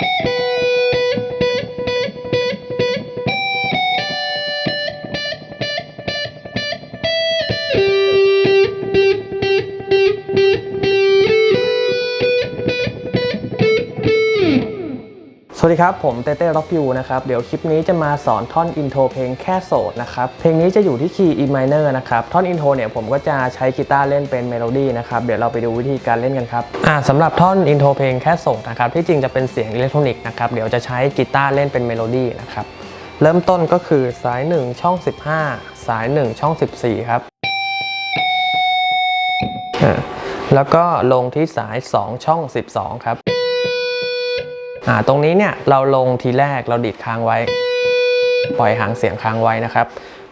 ส วัสดีครับ ผมเต้เต้ร็อกยูนะครับ เดี๋ยวคลิปนี้จะมาสอนท่อนอินโทรเพลงแค่โสดนะครับ เพลงนี้จะอยู่ที่คีย์ E minor นะครับ ท่อนอินโทรเนี่ยผมก็จะใช้กีตาร์เล่นเป็นเมโลดี้นะครับ เดี๋ยวเราไปดูวิธีการเล่นกันครับอ่าสำหรับท่อนอินโทรเพลงแค่โสดนะครับ ที่จริงจะเป็นเสียงอิเล็กทรอนิกส์นะครับ เดี๋ยวจะใช้กีตาร์เล่นเป็นเมโลดี้นะครับ เริ่มต้นก็คือสาย 1 ช่อง 15 สาย 1 ช่อง 14 ครับ แล้วก็ลงที่สาย 2 ช่อง 12 ครับ ตรงนี้เนี่ยเราลงทีแรกเราดีดค้างไว้ ปล่อยหางเสียงค้างไว้นะครับ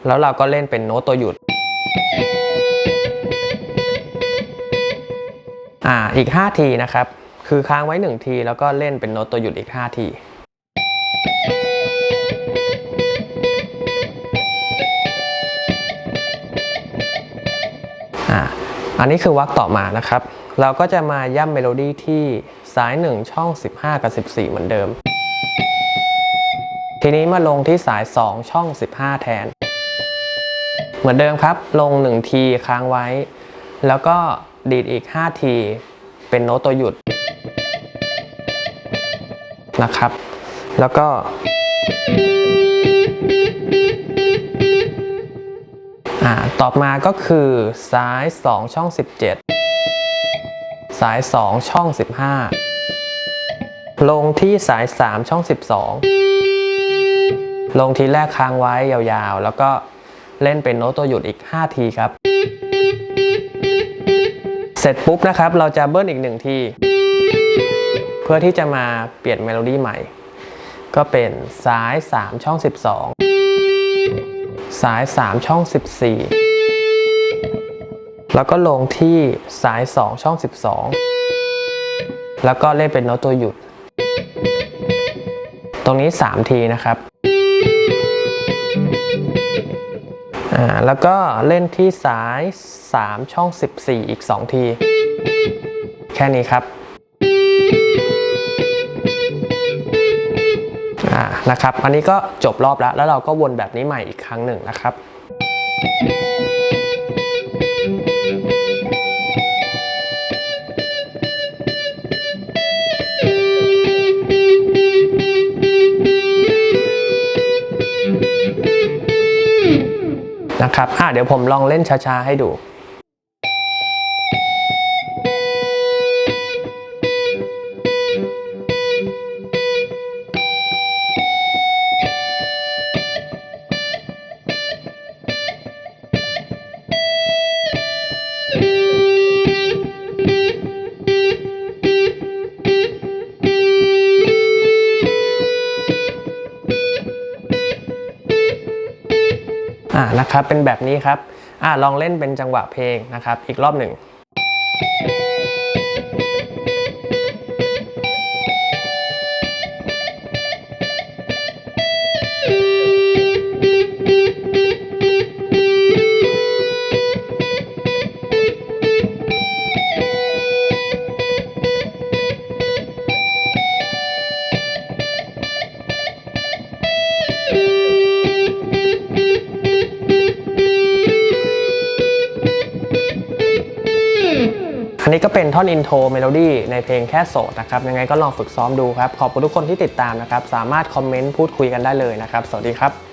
แล้วเราก็เล่นเป็นโน้ตตัวหยุดอ่าอีก 5 ทีนะครับ คือค้างไว้ 1 ที แล้วก็เล่นเป็นโน้ตตัวหยุดอีก 5 ทีอ่าอันนี้คือวรรคต่อมานะครับ เราก็จะมาย่ำเมโลดี้ที่ สาย 1 ช่อง 15 กับ 14 เหมือนเดิม ทีนี้มาลงที่สาย 2 ช่อง 15 แทน เหมือนเดิมครับ ลง 1 ทีค้างไว้ แล้วก็ดีดอีก 5 ที เป็นโน้ตตัวหยุดนะครับ แล้วก็อ่าต่อมาก็คือซ้าย 2 ช่อง 17 สาย 2 ช่อง 15 ลงที่สาย 3 ช่อง 12 ลงทีแรกค้างไว้ยาวๆ แล้วก็เล่นเป็นโน้ตตัวหยุดอีก 5 ทีครับ เสร็จปุ๊บนะครับ เราจะเบิ้ลอีก1ที เพื่อที่จะมาเปลี่ยนเมโลดี้ใหม่ ก็เป็นซ้าย 3 ช่อง 12 สาย 3 ช่อง 14 แล้วก็ลงที่สาย 2 ช่อง 12 แล้วก็เล่นเป็นโน้ตตัวหยุด ตรงนี้ 3 ทีนะครับอ่าแล้วก็เล่นที่สาย 3 ช่อง 14 อีก 2 ที แค่นี้ครับอ่านะครับ อันนี้ก็จบรอบแล้ว แล้วเราก็วนแบบนี้ใหม่อีกครั้งหนึ่งนะครับ นะครับอ่าเดี๋ยวผมลองเล่นช้าๆให้ดู อ่านะครับเป็นแบบนี้ครับอ่าลองเล่นเป็นจังหวะเพลงนะครับ อีกรอบหนึ่ง อันนี้ก็เป็นท่อนอินโทรเมโลดี้ในเพลงแค่โสดนะครับ ยังไงก็ลองฝึกซ้อมดูครับ ขอบคุณทุกคนที่ติดตามนะครับ สามารถคอมเมนต์พูดคุยกันได้เลยนะครับ สวัสดีครับ